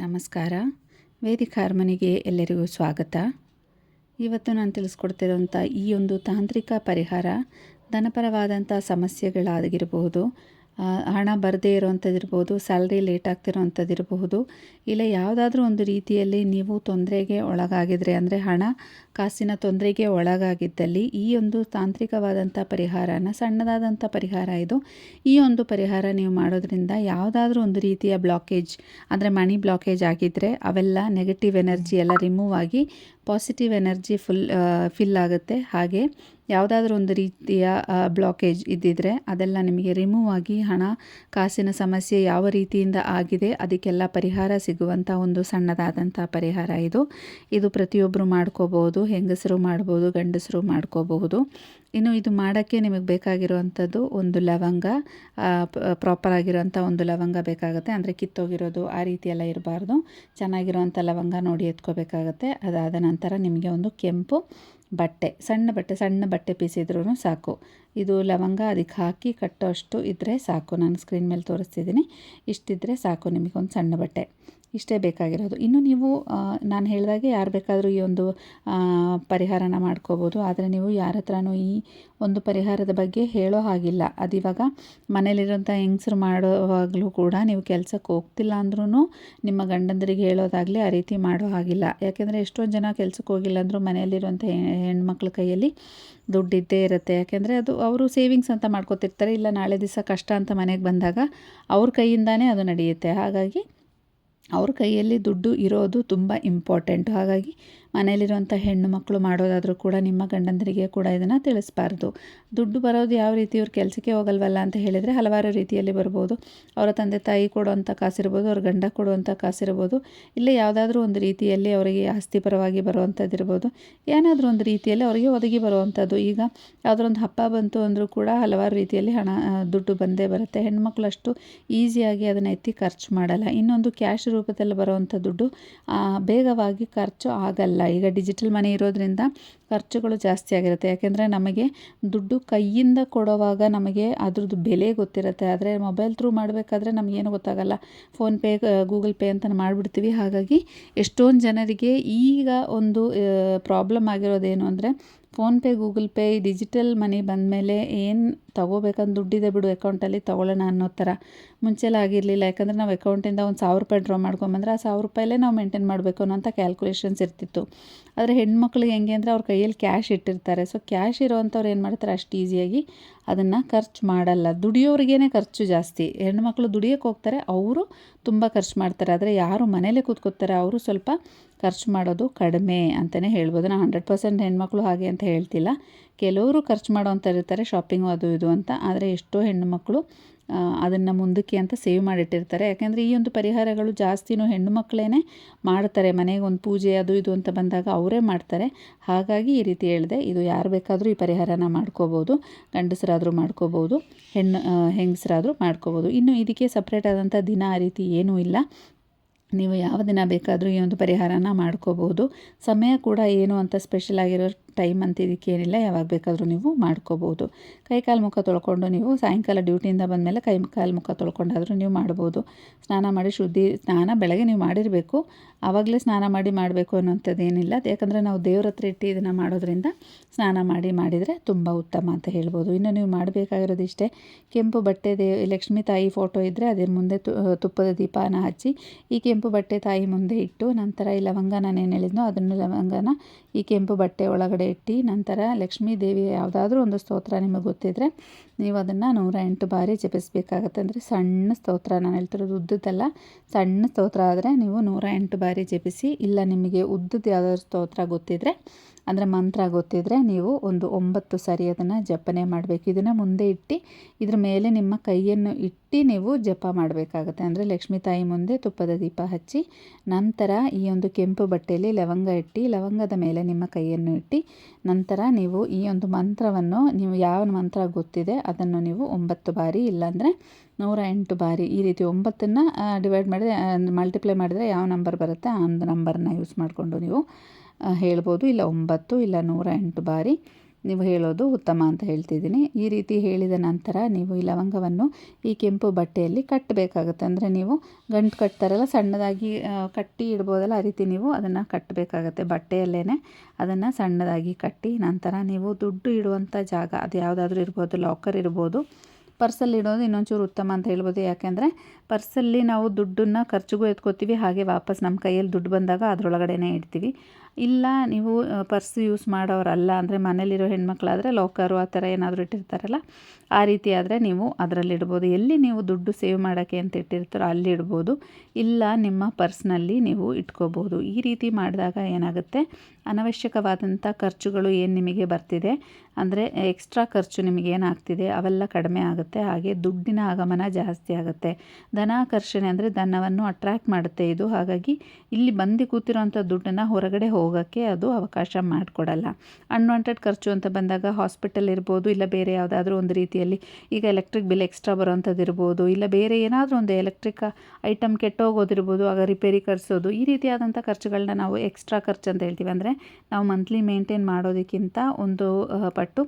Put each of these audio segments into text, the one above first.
ನಮಸ್ಕಾರ. ವೇದಿಕ ಹಾರ್ಮನಿಗೆ ಎಲ್ಲರಿಗೂ ಸ್ವಾಗತ. ಇವತ್ತು ನಾನು ತಿಳಿಸ್ಕೊಡ್ತಿರೋಂಥ ಈ ಒಂದು ತಾಂತ್ರಿಕ ಪರಿಹಾರ ಧನಪರವಾದಂಥ ಸಮಸ್ಯೆಗಳಾಗಿರಬಹುದು ಹಣ ಬರದೇ ಇರೋವಂಥದ್ದಿರ್ಬೋದು ಸ್ಯಾಲ್ರಿ ಲೇಟ್ ಆಗ್ತಿರೋವಂಥದ್ದಿರಬಹುದು ಇಲ್ಲ ಯಾವುದಾದ್ರೂ ಒಂದು ರೀತಿಯಲ್ಲಿ ನೀವು ತೊಂದರೆಗೆ ಒಳಗಾಗಿದ್ರೆ, ಅಂದರೆ ಹಣ ಕಾಸಿನ ತೊಂದರೆಗೆ ಒಳಗಾಗಿದ್ದಲ್ಲಿ ಈ ಒಂದು ತಾಂತ್ರಿಕವಾದಂಥ ಪರಿಹಾರನ, ಸಣ್ಣದಾದಂಥ ಪರಿಹಾರ ಇದು, ಈ ಒಂದು ಪರಿಹಾರ ನೀವು ಮಾಡೋದ್ರಿಂದ ಯಾವುದಾದ್ರೂ ಒಂದು ರೀತಿಯ ಬ್ಲಾಕೇಜ್ ಅಂದರೆ ಮಣಿ ಬ್ಲಾಕೇಜ್ ಆಗಿದ್ದರೆ ಅವೆಲ್ಲ ನೆಗೆಟಿವ್ ಎನರ್ಜಿ ಎಲ್ಲ ರಿಮೂವ್ ಆಗಿ ಪಾಸಿಟಿವ್ ಎನರ್ಜಿ ಫುಲ್ ಫಿಲ್ ಆಗುತ್ತೆ. ಹಾಗೆ ಯಾವುದಾದ್ರೂ ಒಂದು ರೀತಿಯ ಬ್ಲಾಕೇಜ್ ಇದ್ದಿದ್ರೆ ಅದೆಲ್ಲ ನಿಮಗೆ ರಿಮೂವ್ ಆಗಿ ಹಣ, ಕಾಸಿನ ಸಮಸ್ಯೆ ಯಾವ ರೀತಿಯಿಂದ ಆಗಿದೆ ಅದಕ್ಕೆಲ್ಲ ಪರಿಹಾರ ಸಿಗುವಂಥ ಒಂದು ಸಣ್ಣದಾದಂಥ ಪರಿಹಾರ ಇದು. ಇದು ಪ್ರತಿಯೊಬ್ಬರು ಮಾಡ್ಕೋಬೋದು ಹೆಂಗಸರು ಮಾಡ್ಬೋದು, ಗಂಡಸರು ಮಾಡ್ಕೋಬಹುದು. ಇನ್ನು ಇದು ಮಾಡೋಕ್ಕೆ ನಿಮಗೆ ಬೇಕಾಗಿರುವಂಥದ್ದು ಒಂದು ಲವಂಗ ಪ್ರಾಪರ್ ಆಗಿರೋಂಥ ಒಂದು ಲವಂಗ ಬೇಕಾಗುತ್ತೆ. ಅಂದರೆ ಕಿತ್ತೋಗಿರೋದು ಆ ರೀತಿ ಎಲ್ಲ ಇರಬಾರ್ದು. ಚೆನ್ನಾಗಿರೋವಂಥ ಲವಂಗ ನೋಡಿ ಎತ್ಕೋಬೇಕಾಗತ್ತೆ. ಅದಾದ ನಂತರ ನಿಮಗೆ ಒಂದು ಕೆಂಪು ಬಟ್ಟೆ, ಸಣ್ಣ ಬಟ್ಟೆ ಸಣ್ಣ ಬಟ್ಟೆ ಪೀಸ್ ಇದ್ರೂ ಸಾಕು. ಇದು ಲವಂಗ ಅದಕ್ಕೆ ಹಾಕಿ ಕಟ್ಟೋ ಅಷ್ಟು ಇದ್ದರೆ ಸಾಕು. ನಾನು ಸ್ಕ್ರೀನ್ ಮೇಲೆ ತೋರಿಸ್ತಿದ್ದೀನಿ. ಇಷ್ಟಿದ್ದರೆ ಸಾಕು ನಿಮಗೊಂದು ಸಣ್ಣ ಬಟ್ಟೆ. ಇಷ್ಟೇ ಬೇಕಾಗಿರೋದು. ಇನ್ನು ನೀವು ನಾನು ಹೇಳಿದಾಗೆ ಯಾರು ಬೇಕಾದರೂ ಈ ಒಂದು ಪರಿಹಾರನ ಮಾಡ್ಕೋಬೋದು. ಆದರೆ ನೀವು ಯಾರ ಹತ್ರನೂ ಈ ಒಂದು ಪರಿಹಾರದ ಬಗ್ಗೆ ಹೇಳೋ ಹಾಗಿಲ್ಲ. ಅದಿವಾಗ ಮನೇಲಿರೋಂಥ ಹೆಂಗಸರು ಮಾಡೋವಾಗಲೂ ಕೂಡ ನೀವು ಕೆಲಸಕ್ಕೆ ಹೋಗ್ತಿಲ್ಲ ಅಂದ್ರೂ ನಿಮ್ಮ ಗಂಡಂದರಿಗೆ ಹೇಳೋದಾಗಲಿ ಆ ರೀತಿ ಮಾಡೋ ಹಾಗಿಲ್ಲ. ಯಾಕೆಂದರೆ ಎಷ್ಟೊಂದು ಜನ ಕೆಲಸಕ್ಕೆ ಹೋಗಿಲ್ಲ ಅಂದರೂ ಮನೆಯಲ್ಲಿರುವಂಥ ಹೆಣ್ಮಕ್ಳ ಕೈಯಲ್ಲಿ ದುಡ್ಡಿದ್ದೇ ಇರುತ್ತೆ. ಯಾಕೆಂದರೆ ಅದು ಅವರು ಸೇವಿಂಗ್ಸ್ ಅಂತ ಮಾಡ್ಕೊತಿರ್ತಾರೆ. ಇಲ್ಲ ನಾಳೆ ದಿವಸ ಕಷ್ಟ ಅಂತ ಮನೆಗೆ ಬಂದಾಗ ಅವ್ರ ಕೈಯಿಂದಾನೇ ಅದು ನಡೆಯುತ್ತೆ. ಹಾಗಾಗಿ ಅವ್ರ ಕೈಯಲ್ಲಿ ದುಡ್ಡು ಇರೋದು ತುಂಬ ಇಂಪಾರ್ಟೆಂಟ್ ಹಾಗಾಗಿ ಮನೆಯಲ್ಲಿರುವಂಥ ಹೆಣ್ಣು ಮಕ್ಕಳು ಮಾಡೋದಾದರೂ ಕೂಡ ನಿಮ್ಮ ಗಂಡಂದರಿಗೆ ಕೂಡ ಇದನ್ನು ತಿಳಿಸ್ಬಾರ್ದು. ದುಡ್ಡು ಬರೋದು ಯಾವ ರೀತಿ ಇವ್ರ ಕೆಲಸಕ್ಕೆ ಹೋಗಲ್ವಲ್ಲ ಅಂತ ಹೇಳಿದರೆ ಹಲವಾರು ರೀತಿಯಲ್ಲಿ ಬರ್ಬೋದು. ಅವರ ತಂದೆ ತಾಯಿ ಕೊಡುವಂಥ ಕಾಸಿರ್ಬೋದು, ಅವ್ರ ಗಂಡ ಕೊಡುವಂಥ ಕಾಸಿರ್ಬೋದು. ಇಲ್ಲ ಯಾವುದಾದ್ರೂ ಒಂದು ರೀತಿಯಲ್ಲಿ ಅವರಿಗೆ ಆಸ್ತಿ ಪರವಾಗಿ ಬರುವಂಥದ್ದು ಏನಾದರೂ ಒಂದು ರೀತಿಯಲ್ಲಿ ಅವರಿಗೆ ಒದಗಿ ಬರುವಂಥದ್ದು. ಈಗ ಯಾವುದೋ ಒಂದು ಹಬ್ಬ ಬಂತು ಅಂದರೂ ಕೂಡ ಹಲವಾರು ರೀತಿಯಲ್ಲಿ ಹಣ ದುಡ್ಡು ಬಂದೇ ಬರುತ್ತೆ. ಹೆಣ್ಮಕ್ಳು ಅಷ್ಟು ಈಸಿಯಾಗಿ ಅದನ್ನು ಎತ್ತಿ ಖರ್ಚು ಮಾಡಲ್ಲ. ಇನ್ನೊಂದು ಕ್ಯಾಶ್ ರೂಪದಲ್ಲಿ ಬರುವಂಥ ದುಡ್ಡು ಬೇಗವಾಗಿ ಖರ್ಚು ಆಗಲ್ಲ. ಈಗ ಡಿಜಿಟಲ್ ಮನಿ ಇರೋದ್ರಿಂದ ಖರ್ಚುಗಳು ಜಾಸ್ತಿ ಆಗಿರುತ್ತೆ. ಯಾಕೆಂದರೆ ನಮಗೆ ದುಡ್ಡು ಕೈಯಿಂದ ಕೊಡುವಾಗ ನಮಗೆ ಅದ್ರದ್ದು ಬೆಲೆ ಗೊತ್ತಿರುತ್ತೆ. ಆದರೆ ಮೊಬೈಲ್ ಥ್ರೂ ಮಾಡಬೇಕಾದ್ರೆ ನಮಗೇನು ಗೊತ್ತಾಗಲ್ಲ. ಫೋನ್ಪೇ ಗೂಗಲ್ ಪೇ ಅಂತ ಮಾಡಿಬಿಡ್ತೀವಿ. ಹಾಗಾಗಿ ಎಷ್ಟೊಂದು ಜನರಿಗೆ ಈಗ ಒಂದು ಪ್ರಾಬ್ಲಮ್ ಆಗಿರೋದೇನು ಅಂದರೆ PhonePe Google pay digital money ಬಂದಮೇಲೆ ಏನು ತೊಗೋಬೇಕಂತ ದುಡ್ಡಿದೆ ಬಿಡು ಅಕೌಂಟಲ್ಲಿ, ತೊಗೊಳ್ಳೋಣ ಅನ್ನೋ ಥರ ಮುಂಚೆಲ್ಲ ಆಗಿರಲಿಲ್ಲ. ಯಾಕಂದರೆ ನಾವು ಅಕೌಂಟಿಂದ ಒಂದು ಸಾವಿರ ರೂಪಾಯಿ ಡ್ರಾ ಮಾಡ್ಕೊಂಬಂದ್ರೆ ಆ ಸಾವಿರ ರೂಪಾಯಲ್ಲೇ ನಾವು ಮೇಂಟೈನ್ ಮಾಡಬೇಕು ಅನ್ನೋಂಥ ಕ್ಯಾಲ್ಕುಲೇಷನ್ಸ್ ಇರ್ತಿತ್ತು. ಆದರೆ ಹೆಣ್ಮಕ್ಳಿಗೆ ಹೆಂಗೆ ಅಂದರೆ ಅವ್ರ ಕೈಯಲ್ಲಿ ಕ್ಯಾಶ್ ಇಟ್ಟಿರ್ತಾರೆ. ಸೊ ಕ್ಯಾಶ್ ಇರೋವಂಥವ್ರು ಏನು ಮಾಡ್ತಾರೆ? ಅಷ್ಟು ಈಸಿಯಾಗಿ ಅದನ್ನು ಖರ್ಚು ಮಾಡಲ್ಲ. ದುಡಿಯೋರಿಗೇ ಖರ್ಚು ಜಾಸ್ತಿ. ಹೆಣ್ಮಕ್ಳು ದುಡಿಯೋಕ್ಕೆ ಹೋಗ್ತಾರೆ, ಅವರು ತುಂಬ ಖರ್ಚು ಮಾಡ್ತಾರೆ. ಆದರೆ ಯಾರು ಮನೇಲೆ ಕೂತ್ಕೋತಾರೆ ಅವರು ಸ್ವಲ್ಪ ಖರ್ಚು ಮಾಡೋದು ಕಡಿಮೆ ಅಂತಲೇ ಹೇಳ್ಬೋದು. ನಾನು ಹಂಡ್ರೆಡ್ ಪರ್ಸೆಂಟ್ ಹೆಣ್ಮಕ್ಳು ಹಾಗೆ ಅಂತ ಹೇಳ್ತಿಲ್ಲ. ಕೆಲವರು ಖರ್ಚು ಮಾಡೋವಂಥ ಇರ್ತಾರೆ ಶಾಪಿಂಗು ಅದು ಇದು ಅಂತ. ಆದರೆ ಎಷ್ಟೋ ಹೆಣ್ಣುಮಕ್ಕಳು ಅದನ್ನು ಮುಂದಕ್ಕೆ ಅಂತ ಸೇವ್ ಮಾಡಿಟ್ಟಿರ್ತಾರೆ. ಯಾಕೆಂದರೆ ಈ ಒಂದು ಪರಿಹಾರಗಳು ಜಾಸ್ತಿನೂ ಹೆಣ್ಣು ಮಕ್ಕಳೇ ಮಾಡ್ತಾರೆ. ಮನೆಗೆ ಒಂದು ಪೂಜೆ ಅದು ಇದು ಅಂತ ಬಂದಾಗ ಅವರೇ ಮಾಡ್ತಾರೆ. ಹಾಗಾಗಿ ಈ ರೀತಿ ಹೇಳಿದೆ, ಇದು ಯಾರು ಬೇಕಾದರೂ ಈ ಪರಿಹಾರನ ಮಾಡ್ಕೋಬೋದು. ಗಂಡಸರಾದರೂ ಮಾಡ್ಕೋಬೋದು. ಹೆಣ್ಣು ಹೆಂಗಸರಾದರೂ ಮಾಡ್ಕೋಬೋದು. ಇನ್ನು ಇದಕ್ಕೆ ಸಪ್ರೇಟ್ ಆದಂಥ ದಿನ ಆ ರೀತಿ ಏನೂ ಇಲ್ಲ. ನೀವು ಯಾವ ದಿನ ಬೇಕಾದರೂ ಈ ಒಂದು ಪರಿಹಾರನ ಮಾಡ್ಕೋಬೋದು. ಸಮಯ ಕೂಡ ಏನು ಅಂತ ಸ್ಪೆಷಲ್ ಆಗಿರೋ ಟೈಮ್ ಅಂತ ಇದಕ್ಕೇನಿಲ್ಲ ಯಾವಾಗ ಬೇಕಾದರೂ ನೀವು ಮಾಡ್ಕೋಬೋದು. ಕೈ ಕಾಲು ಮುಖ ತೊಳ್ಕೊಂಡು ನೀವು ಸಾಯಂಕಾಲ ಡ್ಯೂಟಿಯಿಂದ ಬಂದಮೇಲೆ ಕೈ ಕಾಲು ಮುಖ ತೊಳ್ಕೊಂಡಾದರೂ ನೀವು ಮಾಡ್ಬೋದು. ಸ್ನಾನ ಮಾಡಿ ಶುದ್ಧಿ, ಸ್ನಾನ ಬೆಳಗ್ಗೆ ನೀವು ಮಾಡಿರಬೇಕು. ಆವಾಗಲೇ ಸ್ನಾನ ಮಾಡಿ ಮಾಡಬೇಕು ಅನ್ನೋಂಥದ್ದು ಏನಿಲ್ಲ ಯಾಕಂದರೆ ನಾವು ದೇವ್ರ ಹತ್ರ ಇಟ್ಟು ಇದನ್ನು ಮಾಡೋದ್ರಿಂದ ಸ್ನಾನ ಮಾಡಿ ಮಾಡಿದರೆ ತುಂಬ ಉತ್ತಮ ಅಂತ ಹೇಳ್ಬೋದು. ಇನ್ನು ನೀವು ಮಾಡಬೇಕಾಗಿರೋದು ಇಷ್ಟೇ, ಕೆಂಪು ಬಟ್ಟೆ ದೇ, ಲಕ್ಷ್ಮೀ ತಾಯಿ ಫೋಟೋ ಇದ್ದರೆ ಅದ್ರ ಮುಂದೆ ತುಪ್ಪದ ದೀಪಾನ ಹಚ್ಚಿ ಈ ಕೆಂಪು ಬಟ್ಟೆ ತಾಯಿ ಮುಂದೆ ಇಟ್ಟು ನಂತರ ಈ ಲವಂಗ ನಾನು ಏನು ಹೇಳಿದ್ನೋ ಅದನ್ನು ಲವಂಗನ ಈ ಕೆಂಪು ಬಟ್ಟೆ ಒಳಗಡೆ ಇಟ್ಟು ನಂತರ ಲಕ್ಷ್ಮೀ ದೇವಿಯ ಯಾವುದಾದ್ರೂ ಒಂದು ಸ್ತೋತ್ರ ನಿಮಗೆ ಗೊತ್ತಿದ್ದರೆ ನೀವು ಅದನ್ನು ನೂರ ಎಂಟು ಬಾರಿ ಜಪಿಸಬೇಕಾಗತ್ತೆ. ಅಂದರೆ ಸಣ್ಣ ಸ್ತೋತ್ರ, ನಾನು ಹೇಳ್ತಿರೋದು ಉದ್ದದ್ದಲ್ಲ, ಸಣ್ಣ ಸ್ತೋತ್ರ ಆದರೆ ನೀವು ನೂರ ಎಂಟು ಬಾರಿ ಜಪಿಸಿ ಇಲ್ಲ ನಿಮಗೆ ಉದ್ದದ್ದು ಯಾವುದಾದ್ರು ಸ್ತೋತ್ರ ಗೊತ್ತಿದ್ದರೆ ಅಂದರೆ ಮಂತ್ರ ಗೊತ್ತಿದ್ದರೆ ನೀವು ಒಂದು ಒಂಬತ್ತು ಸಾರಿ ಅದನ್ನು ಜಪನೆ ಮಾಡಬೇಕು. ಇದನ್ನು ಮುಂದೆ ಇಟ್ಟು, ಇದ್ರ ಮೇಲೆ ನಿಮ್ಮ ಕೈಯನ್ನು ಇಟ್ಟು ನೀವು ಜಪ ಮಾಡಬೇಕಾಗತ್ತೆ. ಅಂದರೆ ಲಕ್ಷ್ಮೀ ತಾಯಿ ಮುಂದೆ ತುಪ್ಪದ ದೀಪ ಹಚ್ಚಿ, ನಂತರ ಈ ಒಂದು ಕೆಂಪು ಬಟ್ಟೆಯಲ್ಲಿ ಲವಂಗ ಇಟ್ಟು, ಲವಂಗದ ಮೇಲೆ ನಿಮ್ಮ ಕೈಯನ್ನು ಇಟ್ಟು, ನಂತರ ನೀವು ಈ ಒಂದು ಮಂತ್ರವನ್ನು, ನೀವು ಯಾವ ಮಂತ್ರ ಗೊತ್ತಿದೆ ಅದನ್ನು ನೀವು ಒಂಬತ್ತು ಬಾರಿ ಇಲ್ಲಾಂದರೆ ನೂರ ಎಂಟು ಬಾರಿ ಈ ರೀತಿ ಒಂಬತ್ತನ್ನು ಡಿವೈಡ್ ಮಾಡಿದ್ರೆ ಮಲ್ಟಿಪ್ಲೈ ಮಾಡಿದರೆ ಯಾವ ನಂಬರ್ ಬರುತ್ತೆ? ಆ ಒಂದು ನಂಬರನ್ನ ಯೂಸ್ ಮಾಡಿಕೊಂಡು ನೀವು ಹೇಳ್ಬೋದು. ಇಲ್ಲ ಒಂಬತ್ತು, ಇಲ್ಲ ನೂರ ಎಂಟು ಬಾರಿ ನೀವು ಹೇಳೋದು ಉತ್ತಮ ಅಂತ ಹೇಳ್ತಿದ್ದೀನಿ. ಈ ರೀತಿ ಹೇಳಿದ ನಂತರ ನೀವು ಈ ಲವಂಗವನ್ನು ಈ ಕೆಂಪು ಬಟ್ಟೆಯಲ್ಲಿ ಕಟ್ಟಬೇಕಾಗುತ್ತೆ. ಅಂದರೆ ನೀವು ಗಂಟು ಕಟ್ತಾರಲ್ಲ, ಸಣ್ಣದಾಗಿ ಕಟ್ಟಿ ಇಡ್ಬೋದಲ್ಲ, ಆ ರೀತಿ ನೀವು ಅದನ್ನು ಕಟ್ಟಬೇಕಾಗತ್ತೆ ಬಟ್ಟೆಯಲ್ಲೇ ಅದನ್ನು ಸಣ್ಣದಾಗಿ ಕಟ್ಟಿ ನಂತರ ನೀವು ದುಡ್ಡು ಇಡುವಂಥ ಜಾಗ, ಅದು ಯಾವುದಾದ್ರೂ ಇರ್ಬೋದು, ಲಾಕರ್ ಇರ್ಬೋದು, ಪರ್ಸಲ್ಲಿ ಇಡೋದು ಇನ್ನೊಂಚೂರು ಉತ್ತಮ ಅಂತ ಹೇಳ್ಬೋದು. ಯಾಕೆಂದರೆ ಪರ್ಸಲ್ಲಿ ನಾವು ದುಡ್ಡನ್ನು ಖರ್ಚಿಗೂ ಎತ್ಕೋತೀವಿ, ಹಾಗೆ ವಾಪಸ್ ನಮ್ಮ ಕೈಯಲ್ಲಿ ದುಡ್ಡು ಬಂದಾಗ ಅದರೊಳಗಡೆನೇ ಇಡ್ತೀವಿ. ಇಲ್ಲ, ನೀವು ಪರ್ಸ್ ಯೂಸ್ ಮಾಡೋರಲ್ಲ ಅಂದರೆ ಮನೇಲಿರೋ ಹೆಣ್ಮಕ್ಳಾದರೆ ಲಾಕರು ಆ ಥರ ಏನಾದರೂ ಇಟ್ಟಿರ್ತಾರಲ್ಲ, ಆ ರೀತಿ ಆದರೆ ನೀವು ಅದರಲ್ಲಿ ಇಡ್ಬೋದು ಎಲ್ಲಿ ನೀವು ದುಡ್ಡು ಸೇವ್ ಮಾಡೋಕ್ಕೆ ಅಂತ ಇಟ್ಟಿರ್ತಾರೋ ಅಲ್ಲಿ ಇಡ್ಬೋದು ಇಲ್ಲ, ನಿಮ್ಮ ಪರ್ಸ್ನಲ್ಲಿ ನೀವು ಇಟ್ಕೋಬೋದು. ಈ ರೀತಿ ಮಾಡಿದಾಗ ಏನಾಗುತ್ತೆ? ಅನವಶ್ಯಕವಾದಂಥ ಖರ್ಚುಗಳು ಏನು ನಿಮಗೆ ಬರ್ತಿದೆ? ಅಂದರೆ ಎಕ್ಸ್ಟ್ರಾ ಖರ್ಚು ನಿಮಗೆ ಏನಾಗ್ತಿದೆ? ಅವೆಲ್ಲ ಕಡಿಮೆ ಆಗುತ್ತೆ. ಹಾಗೆ ದುಡ್ಡಿನ ಆಗಮನ ಜಾಸ್ತಿ ಆಗುತ್ತೆ. ಧನಾಕರ್ಷಣೆ ಅಂದರೆ ಧನವನ್ನು ಅಟ್ರ್ಯಾಕ್ಟ್ ಮಾಡುತ್ತೆ ಇದು. ಹಾಗಾಗಿ ಇಲ್ಲಿ ಬಂದು ಕೂತಿರೋಂಥ ದುಡ್ಡನ್ನು ಹೊರಗಡೆ ಹೋಗೋಕ್ಕೆ ಅದು ಅವಕಾಶ ಮಾಡಿಕೊಡಲ್ಲ. ಅನ್ವಾಂಟೆಡ್ ಖರ್ಚು ಅಂತ ಬಂದಾಗ ಹಾಸ್ಪಿಟಲ್ ಇರ್ಬೋದು, ಇಲ್ಲ ಬೇರೆ ಯಾವುದಾದ್ರೂ ಒಂದು ರೀತಿಯಲ್ಲಿ ಈಗ ಎಲೆಕ್ಟ್ರಿಕ್ ಬಿಲ್ ಎಕ್ಸ್ಟ್ರಾ ಬರೋವಂಥದ್ದು ಇರ್ಬೋದು, ಇಲ್ಲ ಬೇರೆ ಏನಾದರೂ ಒಂದು ಎಲೆಕ್ಟ್ರಿಕ್ ಐಟಮ್ ಕೆಟ್ಟೋಗೋದಿರ್ಬೋದು ಆಗ ರಿಪೇರಿ ಖರ್ಚೋದು ಈ ರೀತಿಯಾದಂಥ ಖರ್ಚುಗಳನ್ನ ನಾವು ಎಕ್ಸ್ಟ್ರಾ ಖರ್ಚು ಅಂತ ಹೇಳ್ತೀವಿ. ಅಂದರೆ ನಾವು ಮಂತ್ಲಿ ಮೇಂಟೈನ್ ಮಾಡೋದಕ್ಕಿಂತ ಒಂದು ಪಟ್ಟು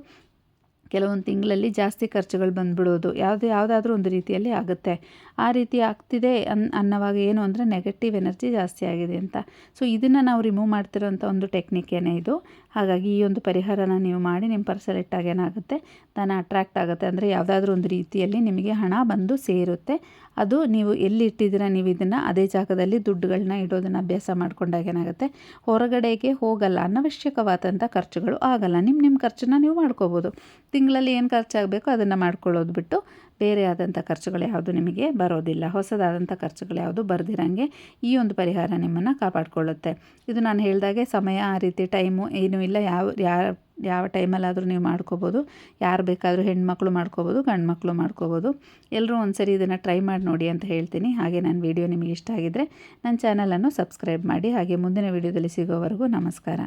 ಕೆಲವೊಂದು ತಿಂಗಳಲ್ಲಿ ಜಾಸ್ತಿ ಖರ್ಚುಗಳು ಬಂದುಬಿಡೋದು. ಯಾವುದು ಯಾವುದಾದ್ರೂ ಒಂದು ರೀತಿಯಲ್ಲಿ ಆಗುತ್ತೆ. ಆ ರೀತಿ ಆಗ್ತಿದೆ ಅನ್, ಅನ್ನೋವಾಗ ಏನು ಅಂದರೆ ನೆಗೆಟಿವ್ ಎನರ್ಜಿ ಜಾಸ್ತಿ ಆಗಿದೆ ಅಂತ. ಸೊ ಇದನ್ನು ನಾವು ರಿಮೂವ್ ಮಾಡ್ತಿರೋಂಥ ಒಂದು ಟೆಕ್ನಿಕೇನೆ ಇದು. ಹಾಗಾಗಿ ಈ ಒಂದು ಪರಿಹಾರನ ನೀವು ಮಾಡಿ ನಿಮ್ಮ ಪರ್ಸಲ್ ಇಟ್ಟಾಗ ಏನಾಗುತ್ತೆ? ಧನ ಅಟ್ರ್ಯಾಕ್ಟ್ ಆಗುತ್ತೆ. ಅಂದರೆ ಯಾವುದಾದ್ರೂ ಒಂದು ರೀತಿಯಲ್ಲಿ ನಿಮಗೆ ಹಣ ಬಂದು ಸೇರುತ್ತೆ. ಅದು ನೀವು ಎಲ್ಲಿ ಇಟ್ಟಿದ್ದೀರಾ ನೀವು ಇದನ್ನು, ಅದೇ ಜಾಗದಲ್ಲಿ ದುಡ್ಡುಗಳನ್ನ ಇಡೋದನ್ನು ಅಭ್ಯಾಸ ಮಾಡ್ಕೊಂಡಾಗ ಏನಾಗುತ್ತೆ? ಹೊರಗಡೆಗೆ ಹೋಗಲ್ಲ, ಅನವಶ್ಯಕವಾದಂಥ ಖರ್ಚುಗಳು ಆಗಲ್ಲ. ನಿಮ್ಮ ನಿಮ್ಮ ಖರ್ಚನ್ನ ನೀವು ಮಾಡ್ಕೋಬೋದು. ತಿಂಗಳಲ್ಲಿ ಏನು ಖರ್ಚಾಗಬೇಕು ಅದನ್ನು ಮಾಡ್ಕೊಳ್ಳೋದು ಬಿಟ್ಟು ಬೇರೆ ಆದಂಥ ಖರ್ಚುಗಳು ಯಾವುದು ನಿಮಗೆ ಬರೋದಿಲ್ಲ. ಹೊಸದಾದಂಥ ಖರ್ಚುಗಳು ಯಾವುದು ಬರ್ದಿರಂಗೆ ಈ ಒಂದು ಪರಿಹಾರ ನಿಮ್ಮನ್ನು ಕಾಪಾಡಿಕೊಳ್ಳುತ್ತೆ. ಇದು ನಾನು ಹೇಳಿದಾಗೆ ಸಮಯ, ಆ ರೀತಿ ಟೈಮು ಏನೂ ಇಲ್ಲ. ಯಾವ ಯಾವ ಯಾವ ಟೈಮಲ್ಲಾದರೂ ನೀವು ಮಾಡ್ಕೋಬೋದು. ಯಾರು ಬೇಕಾದರೂ ಹೆಣ್ಮಕ್ಳು ಮಾಡ್ಕೋಬೋದು ಗಂಡು ಮಕ್ಕಳು ಮಾಡ್ಕೋಬೋದು. ಎಲ್ಲರೂ ಒಂದ್ಸರಿ ಇದನ್ನು ಟ್ರೈ ಮಾಡಿ ನೋಡಿ ಅಂತ ಹೇಳ್ತೀನಿ. ಹಾಗೆ ನನ್ನ ವೀಡಿಯೋ ನಿಮಗೆ ಇಷ್ಟ ಆಗಿದ್ದರೆ ನನ್ನ ಚಾನಲನ್ನು ಸಬ್ಸ್ಕ್ರೈಬ್ ಮಾಡಿ. ಹಾಗೆ ಮುಂದಿನ ವೀಡಿಯೋದಲ್ಲಿ ಸಿಗೋವರೆಗೂ ನಮಸ್ಕಾರ.